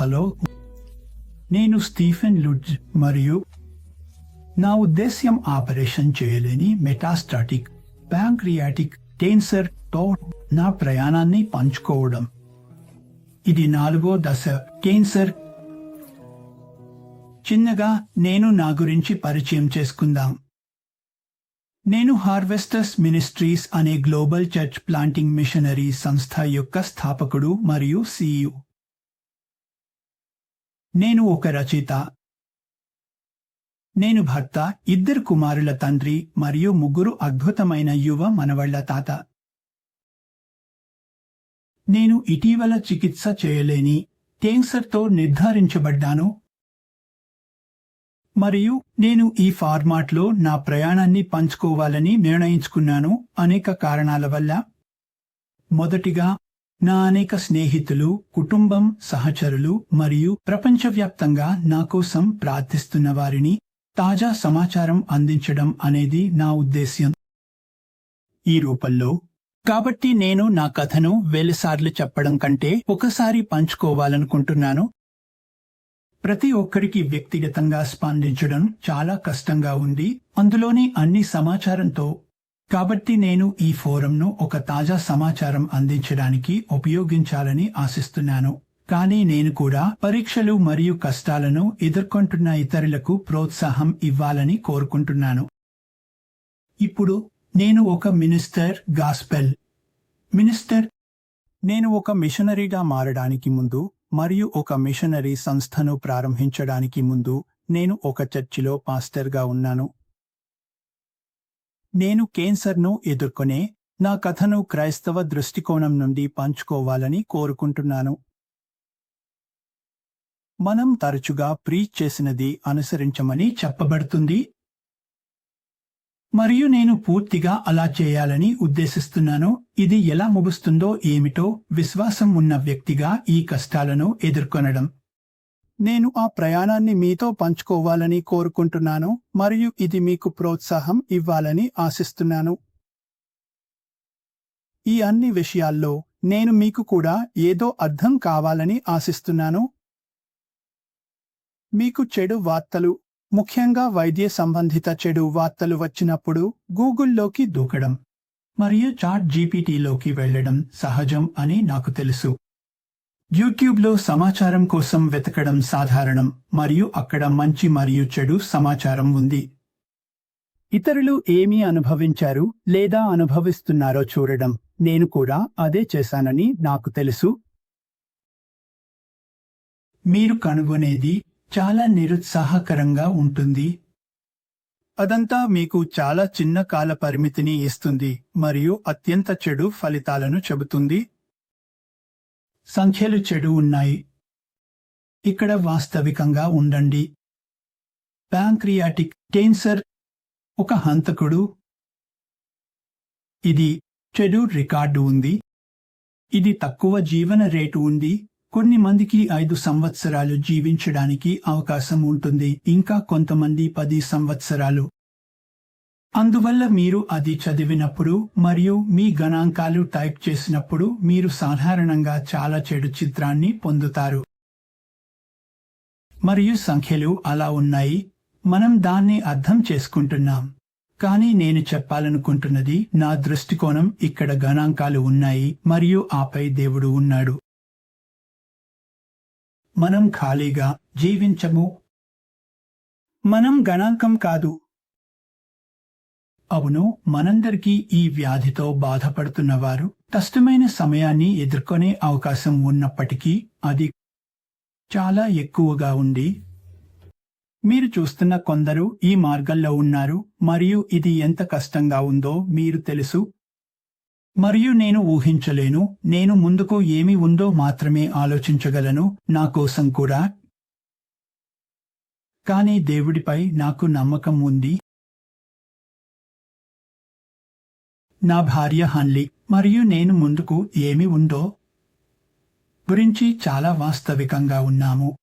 Hello. నేను Stephen లుడ్జ్ మరియు నా ఉద్దేశ్యం ఆపరేషన్ చేయలేని మెటాస్టాటిక్ ప్యాంక్రియాటిక్ కేన్సర్తో నా ప్రయాణాన్ని పంచుకోవడం. ఇది నాలుగో దశ కేన్సర్ చిన్నగా నేను నా గురించి పరిచయం చేసుకుందాం. నేను హార్వెస్టర్స్ మినిస్ట్రీస్ అనే గ్లోబల్ చర్చ్ ప్లాంటింగ్ మిషనరీ సంస్థ యొక్క స్థాపకుడు మరియు సీఈఓ. నేను ఒక రచయిత. నేను భర్త ఇద్దరు కుమారుల తండ్రి మరియు ముగ్గురు అద్భుతమైన యువ మనవళ్ళ తాత. నేను ఇటీవల చికిత్స చేయలేని క్యాన్సర్తో నిర్ధారించబడ్డాను. మరియు నేను ఈ ఫార్మాట్లో నా ప్రయాణాన్ని పంచుకోవాలని నిర్ణయించుకున్నాను అనేక కారణాల వల్ల. మొదటిగా నా అనేక స్నేహితులు కుటుంబం సహచరులు మరియు ప్రపంచవ్యాప్తంగా నా కోసం ప్రార్థిస్తున్న వారిని తాజా సమాచారం అందించడం అనేది నా ఉద్దేశ్యం. ఈ రూపంలో కాబట్టి నేను నా కథను వేలసార్లు చెప్పడం కంటే ఒకసారి పంచుకోవాలనుకుంటున్నాను. ప్రతి ఒక్కరికి వ్యక్తిగతంగా స్పందించడం చాలా కష్టంగా ఉంది. అందులోని అన్ని సమాచారంతో కాబట్టి నేను ఈ ఫోరంను ఒక తాజా సమాచారం అందించడానికి ఉపయోగించాలని ఆశిస్తున్నాను. కానీ నేను కూడా పరీక్షలు మరియు కష్టాలను ఎదుర్కొంటున్న ఇతరులకు ప్రోత్సాహం ఇవ్వాలని కోరుకుంటున్నాను. ఇప్పుడు నేను ఒక మినిస్టర్ గాస్పెల్. మినిస్టర్ నేను ఒక మిషనరీగా మారడానికి ముందు మరియు ఒక మిషనరీ సంస్థను ప్రారంభించడానికి ముందు నేను ఒక చర్చిలో పాస్టర్గా ఉన్నాను. నేను కేన్సర్ను ఎదుర్కొనే నా కథను క్రైస్తవ దృష్టికోణం నుండి పంచుకోవాలని కోరుకుంటున్నాను. మనం తరచుగా ప్రీచ్ చేసినది అనుసరించమని చెప్పబడుతుంది. మరియు నేను పూర్తిగా అలా చేయాలని ఉద్దేశిస్తున్నాను. ఇది ఎలా ముగుస్తుందో ఏమిటో విశ్వాసం ఉన్న వ్యక్తిగా ఈ కష్టాలను ఎదుర్కొనడం. నేను ఆ ప్రయాణాన్ని మీతో పంచుకోవాలని కోరుకుంటున్నాను మరియు ఇది మీకు ప్రోత్సాహం ఇవ్వాలని ఆశిస్తున్నాను. ఈ అన్ని విషయాల్లో నేను మీకు కూడా ఏదో అర్థం కావాలని ఆశిస్తున్నాను. మీకు చెడు వార్తలు ముఖ్యంగా వైద్య సంబంధిత చెడు వార్తలు వచ్చినప్పుడు గూగుల్లోకి దూకడం మరియు చాట్ జీపీటీలోకి వెళ్ళడం సహజం అని నాకు తెలుసు. యూట్యూబ్లో సమాచారం కోసం వెతకడం సాధారణం మరియు అక్కడ మంచి మరియు చెడు సమాచారం ఉంది. ఇతరులు ఏమి అనుభవించారు లేదా అనుభవిస్తున్నారో చూడడం. నేను కూడా అదే చేశానని నాకు తెలుసు. మీరు కనుగొనేది చాలా నిరుత్సాహకరంగా ఉంటుంది. అదంతా మీకు చాలా చిన్న కాల పరిమితిని ఇస్తుంది మరియు అత్యంత చెడు ఫలితాలను చెబుతుంది. సంఖ్యలు చెడు ఉన్నాయి. ఇక్కడ వాస్తవికంగా ఉండండి. ప్యాంక్రియాటిక్ కేన్సర్ ఒక హంతకుడు. ఇది చెడు రికార్డు ఉంది. ఇది తక్కువ జీవన రేటు ఉంది. కొన్ని మందికి ఐదు సంవత్సరాలు జీవించడానికి అవకాశం ఉంటుంది. ఇంకా కొంతమంది పది సంవత్సరాలు. అందువల్ల మీరు అది చదివినప్పుడు మరియు మీ గణాంకాలు టైప్ చేసినప్పుడు మీరు సాధారణంగా చాలా చెడు చిత్రాన్ని పొందుతారు. మరియు సంఖ్యలు అలా ఉన్నాయి. మనం దాన్ని అర్థం చేసుకుంటున్నాం. కానీ నేను చెప్పాలనుకుంటున్నది నా దృష్టికోణం ఇక్కడ గణాంకాలు ఉన్నాయి మరియు ఆపై దేవుడు ఉన్నాడు. మనం ఖాళీగా జీవించము. మనం గణాంకం కాదు. అవును మనందరికీ ఈ వ్యాధితో బాధపడుతున్నవారు కష్టమైన సమయాన్ని ఎదుర్కొనే అవకాశం ఉన్నప్పటికీ అది చాలా ఎక్కువగా ఉంది. మీరు చూస్తున్న కొందరు ఈ మార్గంలో ఉన్నారు మరియు ఇది ఎంత కష్టంగా ఉందో మీరు తెలుసు. మరియు నేను ఊహించలేను నేను ముందుకు ఏమి ఉందో మాత్రమే ఆలోచించగలను నా కోసం కూడా. కానీ దేవుడిపై నాకు నమ్మకం ఉంది. నా భార్య హన్లీ మరియు నేను ముందుకు ఏమి ఉందో గురించి చాలా వాస్తవికంగా ఉన్నాము.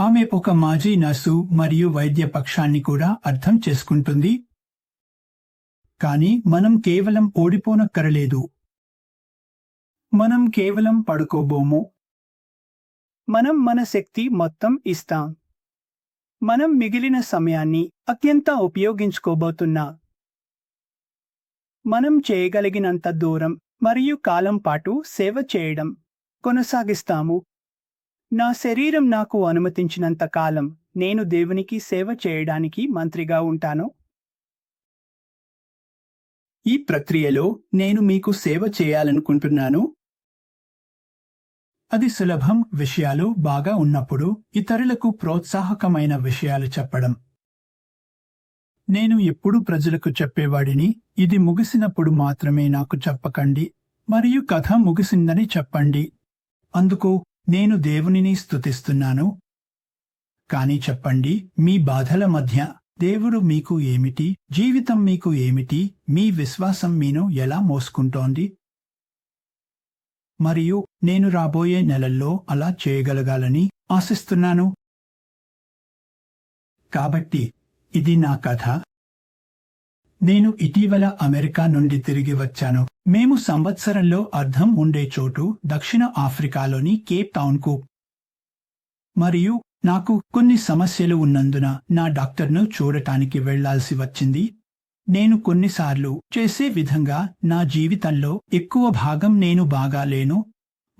ఆమె ఒక మాజీ నర్సు మరియు వైద్య పక్షాన్ని కూడా అర్థం చేసుకుంటుంది. కానీ మనం కేవలం ఓడిపోనక్కరలేదు. మనం కేవలం పడుకోబోము. మనం మన శక్తి మొత్తం ఇస్తాం. మనం మిగిలిన సమయాన్ని అత్యంత ఉపయోగించుకోబోతున్నా మనం చేయగలిగినంత దూరం మరియు కాలం పాటు సేవ చేయడం కొనసాగిస్తాము. నా శరీరం నాకు అనుమతించినంత కాలం నేను దేవునికి సేవ చేయడానికి మంత్రిగా ఉంటాను. ఈ ప్రక్రియలో నేను మీకు సేవ చేయాలనుకుంటున్నాను. అది సులభం విషయాలు బాగా ఉన్నప్పుడు ఇతరులకు ప్రోత్సాహకమైన విషయాలు చెప్పడం. నేను ఎప్పుడూ ప్రజలకు చెప్పేవాడిని ఇది ముగిసినప్పుడు మాత్రమే నాకు చెప్పకండి మరియు కథ ముగిసిందని చెప్పండి. అందుకు నేను దేవునిని స్థుతిస్తున్నాను కాని చెప్పండి మీ బాధల మధ్య దేవుడు మీకు ఏమిటి? జీవితం మీకు ఏమిటి? మీ విశ్వాసం మీను ఎలా మోసుకుంటోంది? మరియు నేను రాబోయే నెలల్లో అలా చేయగలగాలని ఆశిస్తున్నాను. కాబట్టి ఇది నా కథ. నేను ఇటీవల అమెరికా నుండి తిరిగి వచ్చాను. మేము సంవత్సరంలో అర్థం ఉండే చోటు దక్షిణ ఆఫ్రికాలోని కేప్ టౌన్కు. మరియు నాకు కొన్ని సమస్యలు ఉన్నందున నా డాక్టర్ను చూడటానికి వెళ్ళాల్సి వచ్చింది. నేను కొన్నిసార్లు చేసే విధంగా నా జీవితంలో ఎక్కువ భాగం నేను బాగాలేను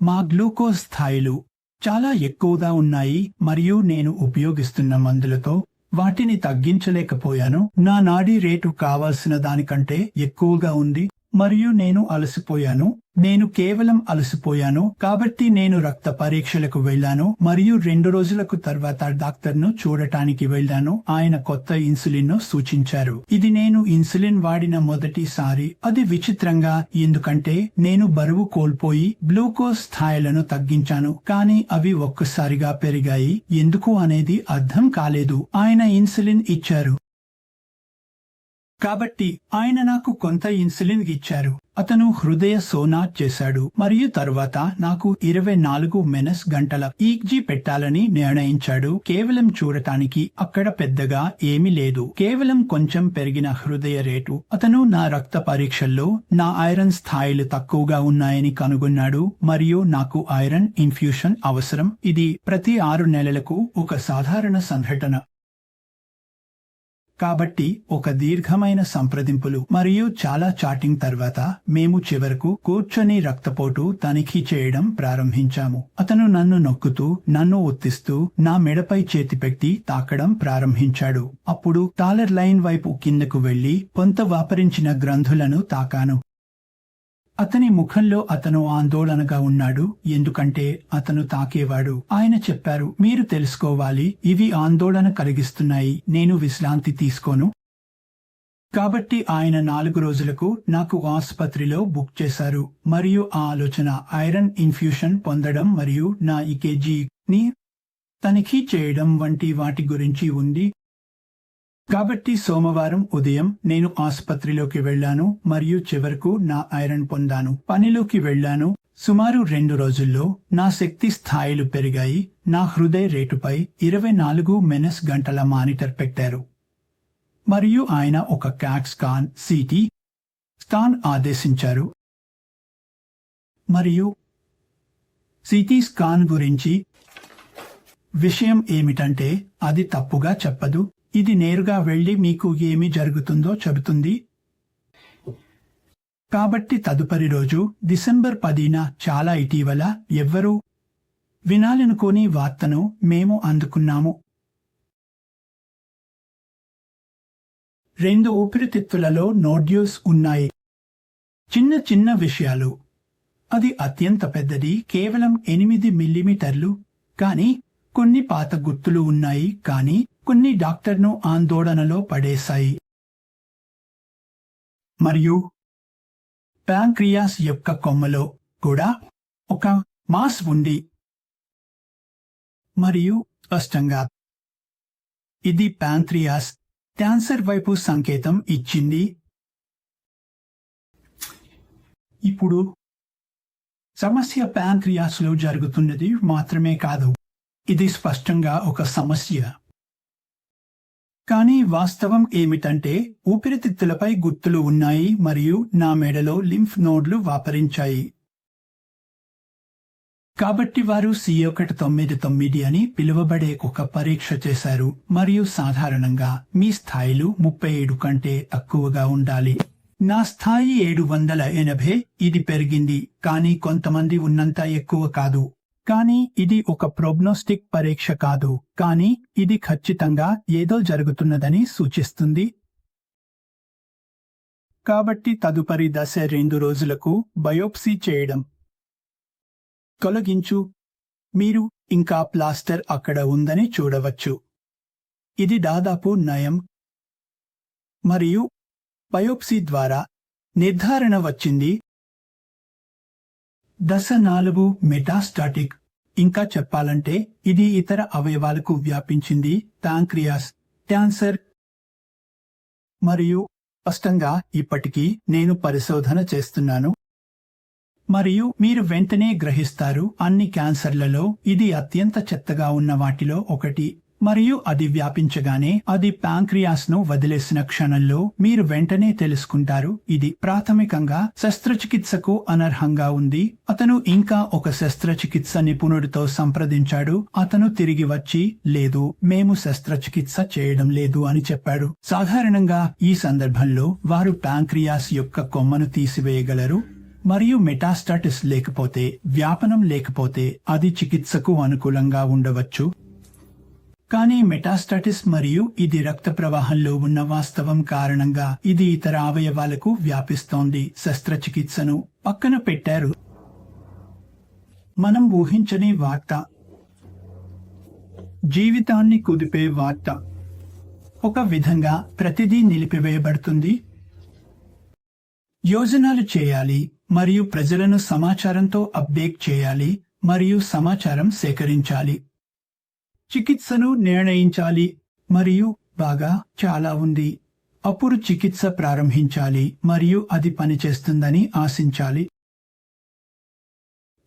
మా గ్లూకోజ్ స్థాయిలు చాలా ఎక్కువగా ఉన్నాయి మరియు నేను ఉపయోగిస్తున్న మందులతో వాటిని తగ్గించలేకపోయాను. నా నాడీ రేటు కావాల్సిన దానికంటే ఎక్కువగా ఉంది. మరియు నేను అలసిపోయాను. నేను కేవలం అలసిపోయాను కాబట్టి నేను రక్త పరీక్షలకు వెళ్ళాను మరియు రెండు రోజులకు తర్వాత డాక్టర్ను చూడటానికి వెళ్ళాను. ఆయన కొత్త ఇన్సులిన్ను సూచించారు. ఇది నేను ఇన్సులిన్ వాడిన మొదటిసారి. అది విచిత్రంగా ఎందుకంటే నేను బరువు కోల్పోయి గ్లూకోజ్ స్థాయిలను తగ్గించాను. కానీ అవి ఒక్కసారిగా పెరిగాయి. ఎందుకు అనేది అర్థం కాలేదు. ఆయన ఇన్సులిన్ ఇచ్చారు. కాబట్టి ఆయన నాకు కొంత ఇన్సులిన్ ఇచ్చారు. అతను హృదయ సోనాట్ చేశాడు. మరియు తరువాత నాకు ఇరవై నాలుగు మెనస్ గంటల ఈక్జీ పెట్టాలని నిర్ణయించాడు. కేవలం చూడటానికి అక్కడ పెద్దగా ఏమీ లేదు. కేవలం కొంచెం పెరిగిన హృదయ రేటు. అతను నా రక్త పరీక్షల్లో నా ఐరన్ స్థాయిలు తక్కువగా ఉన్నాయని కనుగొన్నాడు. మరియు నాకు ఐరన్ ఇన్ఫ్యూషన్ అవసరం. ఇది ప్రతి ఆరు నెలలకు ఒక సాధారణ సంఘటన. కాబట్టి ఒక దీర్ఘమైన సంప్రదింపులు మరియు చాలా చాటింగ్ తర్వాత మేము చివరకు కూర్చొని రక్తపోటు తనిఖీ చేయడం ప్రారంభించాము. అతను నన్ను నొక్కుతూ నన్ను ఒత్తిస్తూ నా మెడపై చేతి పెట్టి తాకడం ప్రారంభించాడు. అప్పుడు టాలర్ లైన్ వైపు కిందకు వెళ్ళి కొంత వాపరించిన గ్రంథులను తాకాను. అతని ముఖంలో అతను ఆందోళనగా ఉన్నాడు. ఎందుకంటే అతను తాకేవాడు. ఆయన చెప్పారు మీరు తెలుసుకోవాలి ఇవి ఆందోళన కలిగిస్తున్నాయి. నేను విశ్రాంతి తీసుకోను. కాబట్టి ఆయన నాలుగు రోజులకు నాకు ఆసుపత్రిలో బుక్ చేశారు. మరియు ఆ ఆలోచన ఐరన్ ఇన్ఫ్యూషన్ పొందడం మరియు నా ఈకేజీని తనిఖీ చేయడం వంటి వాటి గురించి ఉంది. కాబట్టి సోమవారం ఉదయం నేను ఆసుపత్రిలోకి వెళ్ళాను మరియు చివరకు నా ఐరన్ పొందాను. పనిలోకి వెళ్ళాను. సుమారు రెండు రోజుల్లో నా శక్తి స్థాయిలు పెరిగాయి. నా హృదయ రేటుపై ఇరవై నాలుగు మెనస్ గంటల మానిటర్ పెట్టారు. మరియు ఆయన ఒక క్యాట్ స్కాన్ సిటీ స్కాన్ ఆదేశించారు. మరియు సిటీ స్కాన్ గురించి విషయం ఏమిటంటే అది తప్పుగా చెప్పదు. ఇది నేరుగా వెళ్ళి మీకు ఏమి జరుగుతుందో చెబుతుంది. కాబట్టి తదుపరి రోజు డిసెంబర్ పదిన చాలా ఇటీవల ఎవ్వరూ వినాలనుకోని వార్తను మేము అందుకున్నాము. రెండు ఊపిరితిత్తులలో నోడ్యూల్స్ ఉన్నాయి. చిన్న చిన్న విషయాలు. అది అత్యంత పెద్దది కేవలం ఎనిమిది మిల్లీమీటర్లు. కానీ కొన్ని పాత గుర్తులు ఉన్నాయి. కానీ కొన్ని డాక్టర్ను ఆందోళనలో పడేశాయి. మరియు ప్యాంక్రియాస్ యొక్క కొమ్మలో కూడా ఒక మాస్ ఉంది. మరియు స్పష్టంగా ఇది ప్యాంక్రియాస్ క్యాన్సర్ వైపు సంకేతం ఇచ్చింది. ఇప్పుడు సమస్య ప్యాంక్రియాస్లో జరుగుతున్నది మాత్రమే కాదు. ఇది స్పష్టంగా ఒక సమస్య. కానీ వాస్తవం ఏమిటంటే ఊపిరితిత్తులపై గుర్తులు ఉన్నాయి మరియు నా మెడలో లింఫ్ నోడ్లు వాపరించాయి. కాబట్టి వారు సి ఒకటి తొమ్మిది తొమ్మిది అని పిలువబడే ఒక పరీక్ష చేశారు. మరియు సాధారణంగా మీ స్థాయిలు ముప్పై ఏడు కంటే తక్కువగా ఉండాలి. నా స్థాయి ఏడు వందల ఎనభై ఇది పెరిగింది. కానీ కొంతమంది ఉన్నంత ఎక్కువ కాదు. కానీ ఇది ఒక ప్రోగ్నోస్టిక్ పరీక్ష కాదు కానీ ఇది ఖచ్చితంగా ఏదో జరుగుతున్నదని సూచిస్తుంది. కాబట్టి తదుపరి దశ రెండు రోజులకు బయోప్సీ చేయడం. తొలగించు. మీరు ఇంకా ప్లాస్టర్ అక్కడ ఉందని చూడవచ్చు. ఇది దాదాపు నయం. మరియు బయోప్సీ ద్వారా నిర్ధారణ వచ్చింది. దశ నాలుగు మెటాస్టాటిక్. ఇంకా చెప్పాలంటే ఇది ఇతర అవయవాలకు వ్యాపించింది ప్యాంక్రియాస్ క్యాన్సర్ మరియు స్పష్టంగా ఇప్పటికీ నేను పరిశోధన చేస్తున్నాను. మరియు మీరు వెంటనే గ్రహిస్తారు అన్ని క్యాన్సర్లలో ఇది అత్యంత చెత్తగా ఉన్న వాటిలో ఒకటి. మరియు అది వ్యాపించగానే అది ప్యాంక్రియాస్ను వదిలేసిన క్షణంలో మీరు వెంటనే తెలుసుకుంటారు ఇది ప్రాథమికంగా శస్త్రచికిత్సకు అనర్హంగా ఉంది. అతను ఇంకా ఒక శస్త్రచికిత్స నిపుణుడితో సంప్రదించాడు అతను తిరిగి వచ్చి లేదు మేము శస్త్రచికిత్స చేయడం లేదు అని చెప్పాడు. సాధారణంగా ఈ సందర్భంలో వారు ప్యాంక్రియాస్ యొక్క కొమ్మను తీసివేయగలరు మరియు మెటాస్టాటిస్ లేకపోతే వ్యాపనం లేకపోతే అది చికిత్సకు అనుకూలంగా ఉండవచ్చు. కానీ మెటాస్టాటిస్ మరియు ఇది రక్త ప్రవాహంలో ఉన్న వాస్తవం కారణంగా ఇది ఇతర అవయవాలకు వ్యాపిస్తోంది. శస్త్రచికిత్సను పక్కన పెట్టారు. మనం ఊహించని వార్త. జీవితాన్ని కుదిపే వార్త. ఒక విధంగా ప్రతిదీ నిలిపివేయబడుతుంది. యోజనాలు చేయాలి మరియు ప్రజలను సమాచారంతో అప్డేట్ చేయాలి మరియు సమాచారం సేకరించాలి. చికిత్సను నిర్ణయించాలి మరియు బాగా చాలా ఉంది. అప్పుడు చికిత్స ప్రారంభించాలి మరియు అది పనిచేస్తుందని ఆశించాలి.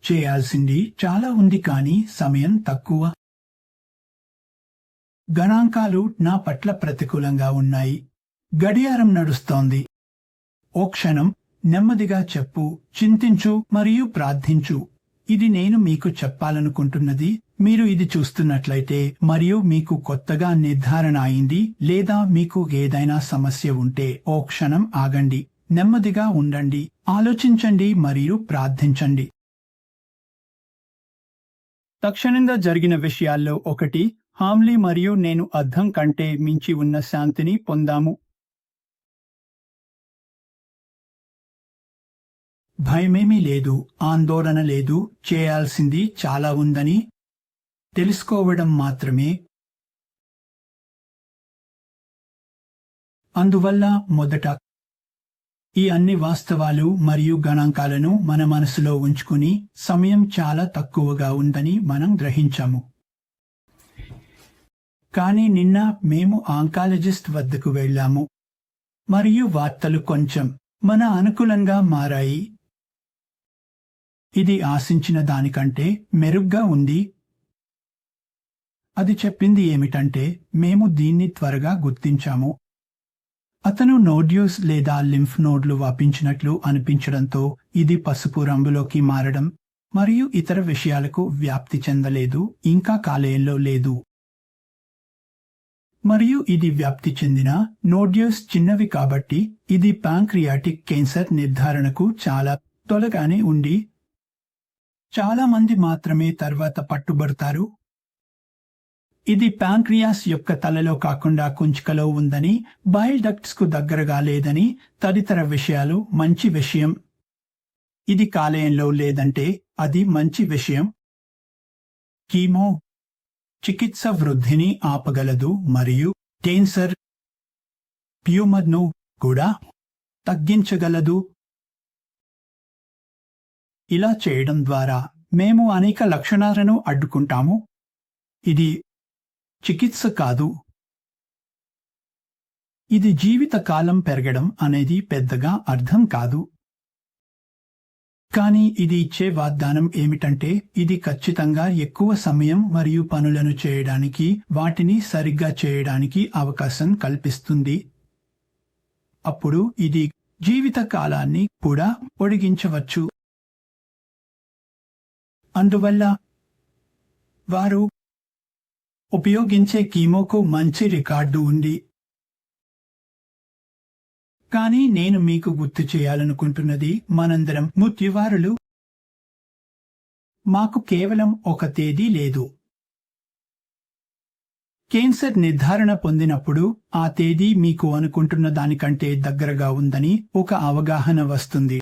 చేయాల్సింది చాలా ఉంది కానీ సమయం తక్కువ. గణాంకాలు నా పట్ల ప్రతికూలంగా ఉన్నాయి. గడియారం నడుస్తోంది. ఓ క్షణం నెమ్మదిగా చెప్పు చింతించు మరియు ప్రార్థించు. ఇది నేను మీకు చెప్పాలనుకుంటున్నది మీరు ఇది చూస్తున్నట్లయితే మరియు మీకు కొత్తగా నిర్ధారణ అయింది లేదా మీకు ఏదైనా సమస్య ఉంటే ఓ క్షణం ఆగండి. నెమ్మదిగా ఉండండి. ఆలోచించండి మరియు ప్రార్థించండి. తక్షణంగా జరిగిన విషయాల్లో ఒకటి హామ్లీ మరియు నేను అర్థం కంటే మించి ఉన్న శాంతిని పొందాము. భయమేమీ లేదు ఆందోళన లేదు చేయాల్సింది చాలా ఉందని తెలుసుకోవడం మాత్రమే. అందువల్ల మొదట ఈ అన్ని వాస్తవాలు మరియు గణాంకాలను మన మనసులో ఉంచుకుని సమయం చాలా తక్కువగా ఉందని మనం గ్రహించాము. కానీ నిన్న మేము ఆంకాలజిస్ట్ వద్దకు వెళ్ళాము. మరియు వార్తలు కొంచెం మన అనుకూలంగా మారాయి. ఇది ఆశించిన దానికంటే మెరుగ్గా ఉంది. అది చెప్పింది ఏమిటంటే మేము దీన్ని త్వరగా గుర్తించాము. అతను నోడ్యూస్ లేదా లింఫ్ నోడ్లు వాపించినట్లు అనిపించడంతో ఇది పసుపు రంగులోకి మారడం మరియు ఇతర విషయాలకు వ్యాప్తి చెందలేదు ఇంకా కాలేయంలో లేదు. మరియు ఇది వ్యాప్తి చెందిన నోడ్యూస్ చిన్నవి కాబట్టి ఇది పాంక్రియాటిక్ క్యాన్సర్ నిర్ధారణకు చాలా త్వరగానే ఉండి చాలా మంది మాత్రమే తర్వాత పట్టుబడతారు. ఇది ప్యాంక్రియాస్ యొక్క తలలో కాకుండా కుంచికలో ఉందని బైల్ డక్ట్స్కు దగ్గరగా లేదని తదితర విషయాలు మంచి విషయం. ఇది కాలేయంలో లేదంటే అది మంచి విషయం. కీమో చికిత్స వృద్ధిని ఆపగలదు మరియు టేన్సర్ ప్యూమర్ను కూడా తగ్గించగలదు. ఇలా చేయడం ద్వారా మేము అనేక లక్షణాలను అడ్డుకుంటాము. ఇది చికిత్స కాదు. ఇది జీవిత కాలం పెరగడం అనేది పెద్దగా అర్థం కాదు. కానీ ఇది ఇచ్చే వాగ్దానం ఏమిటంటే ఇది ఖచ్చితంగా ఎక్కువ సమయం మరియు పనులను చేయడానికి వాటిని సరిగ్గా చేయడానికి అవకాశం కల్పిస్తుంది. అప్పుడు ఇది జీవిత కాలాన్ని కూడా పొడిగించవచ్చు. అందువల్ల వారు ఉపయోగించే కీమోకు మంచి రికార్డు ఉంది. కానీ నేను మీకు గుర్తు చేయాలనుకుంటున్నది మనందరం మృత్యువారులు. మాకు కేవలం ఒక తేదీ లేదు. కేన్సర్ నిర్ధారణ పొందినప్పుడు ఆ తేదీ మీకు అనుకుంటున్న దానికంటే దగ్గరగా ఉందని ఒక అవగాహన వస్తుంది.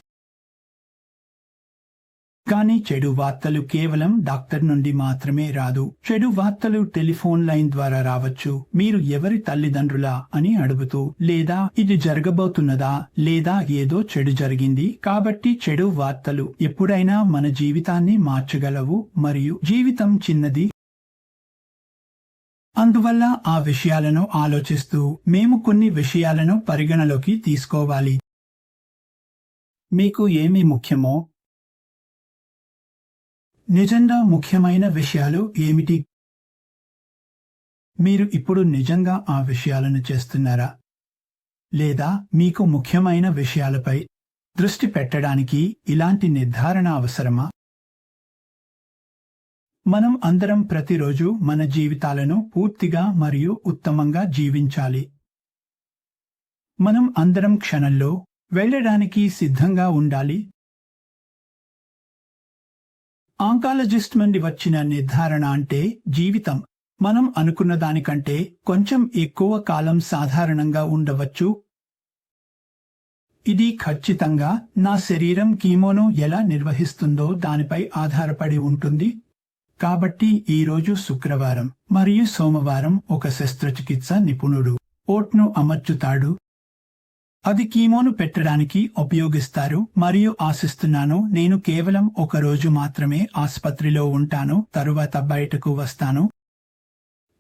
కానీ చెడు వార్తలు కేవలం డాక్టర్ నుండి మాత్రమే రాదు. చెడు వార్తలు టెలిఫోన్ లైన్ ద్వారా రావచ్చు. మీరు ఎవరి తల్లిదండ్రులా అని అడుగుతూ లేదా ఇది జరగబోతున్నదా లేదా ఏదో చెడు జరిగింది కాబట్టి చెడు వార్తలు ఎప్పుడైనా మన జీవితాన్ని మార్చగలవు మరియు జీవితం చిన్నది. అందువల్ల ఆ విషయాలను ఆలోచిస్తూ మేము కొన్ని విషయాలను పరిగణలోకి తీసుకోవాలి. మీకు ఏమి ముఖ్యమో నిజంగా ముఖ్యమైన విషయాలు ఏమిటి? మీరు ఇప్పుడు నిజంగా ఆ విషయాలను చేస్తున్నారా? లేదా మీకు ముఖ్యమైన విషయాలపై దృష్టి పెట్టడానికి ఇలాంటి నిర్ధారణ అవసరమా? మనం అందరం ప్రతిరోజు మన జీవితాలను పూర్తిగా మరియు ఉత్తమంగా జీవించాలి. మనం అందరం క్షణంలో వెళ్ళడానికి సిద్ధంగా ఉండాలి. ఆంకాలజిస్ట్ నుండి వచ్చిన నిర్ధారణ అంటే జీవితం. మనం అనుకున్న దానికంటే కొంచెం ఎక్కువ కాలం సాధారణంగా ఉండవచ్చు. ఇది ఖచ్చితంగా నా శరీరం కీమోను ఎలా నిర్వహిస్తుందో దానిపై ఆధారపడి ఉంటుంది. కాబట్టి ఈరోజు శుక్రవారం మరియు సోమవారం ఒక శస్త్రచికిత్స నిపుణుడు. ఓట్ను అమర్చుతాడు. అది కీమోను పెట్టడానికి ఉపయోగిస్తారు మరియు ఆశిస్తున్నాను నేను కేవలం ఒక రోజు మాత్రమే ఆసుపత్రిలో ఉంటాను తరువాత బయటకు వస్తాను.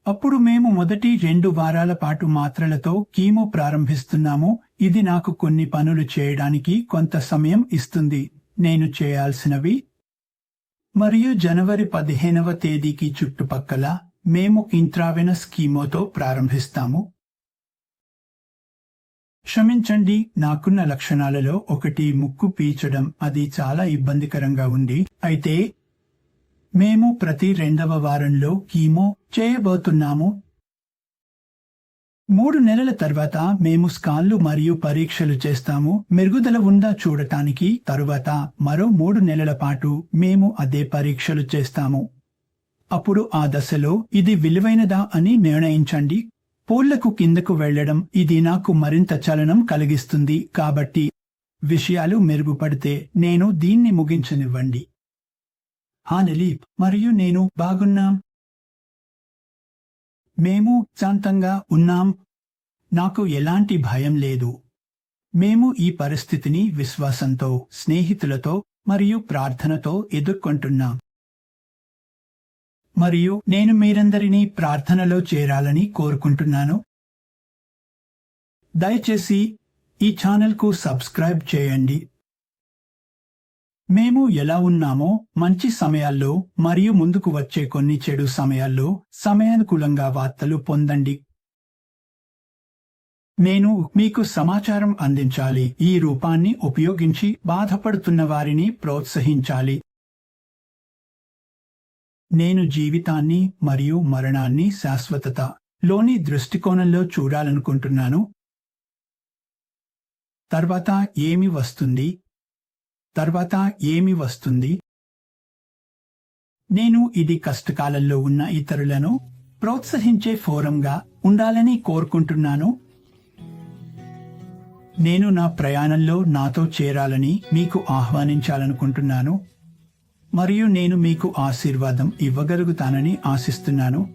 అప్పుడు మేము మొదటి రెండు వారాల పాటు మాత్రలతో కీమో ప్రారంభిస్తున్నాము. ఇది నాకు కొన్ని పనులు చేయడానికి కొంత సమయం ఇస్తుంది. నేను చేయాల్సినవి. మరియు జనవరి పదిహేనవ తేదీకి చుట్టుపక్కల మేము ఇంట్రావెనస్ కీమోతో ప్రారంభిస్తాము. క్షమించండి నాకున్న లక్షణాలలో ఒకటి ముక్కు పీచడం అది చాలా ఇబ్బందికరంగా ఉంది. అయితే మేము ప్రతి రెండవ వారంలో కీమో చేయబోతున్నాము. మూడు నెలల తర్వాత మేము స్కాన్లు మరియు పరీక్షలు చేస్తాము. మెరుగుదల ఉందా చూడటానికి తరువాత మరో మూడు నెలల పాటు మేము అదే పరీక్షలు చేస్తాము. అప్పుడు ఆ దశలో ఇది విలువైనదా అని నిర్ణయించండి. పూళ్ళకు కిందకు వెళ్ళడం ఇది నాకు మరింత చలనం కలిగిస్తుంది కాబట్టి విషయాలు మెరుగుపడితే నేను దీన్ని ముగించనివ్వండి. హానలీప్ మరియు నేను బాగున్నాం? మేము శాంతంగా ఉన్నాం. నాకు ఎలాంటి భయం లేదు. మేము ఈ పరిస్థితిని విశ్వాసంతో స్నేహితులతో మరియు ప్రార్థనతో ఎదుర్కొంటున్నాం. మరియు నేను మీరందరినీ ప్రార్థనలో చేరాలని కోరుకుంటున్నాను. దయచేసి ఈ ఛానల్కు సబ్స్క్రైబ్ చేయండి. మేము ఎలా ఉన్నామో మంచి సమయాల్లో మరియు ముందుకు వచ్చే కొన్ని చెడు సమయాల్లో సమయానుకూలంగా వార్తలు పొందండి. నేను మీకు సమాచారం అందించాలి. ఈ రూపాన్ని ఉపయోగించి బాధపడుతున్న వారిని ప్రోత్సహించాలి. నేను జీవితాన్ని మరియు మరణాన్ని శాశ్వతత లోని దృష్టికోణంలో చూడాలనుకుంటున్నాను. తర్వాత ఏమి వస్తుంది? తర్వాత ఏమి వస్తుంది? నేను ఇది కష్టకాలంలో ఉన్న ఇతరులను ప్రోత్సహించే ఫోరంగా ఉండాలని కోరుకుంటున్నాను. నేను నా ప్రయాణంలో నాతో చేరాలని మీకు ఆహ్వానించాలనుకుంటున్నాను. మరియు నేను మీకు ఆశీర్వాదం ఇవ్వగలుగుతానని ఆశిస్తున్నాను.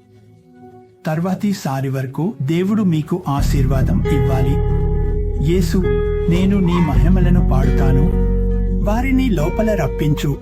తర్వాతి సారి వరకు దేవుడు మీకు ఆశీర్వాదం ఇవ్వాలి. యేసు నేను నీ మహిమలను పాడుతాను. వారిని లోపల రప్పించు.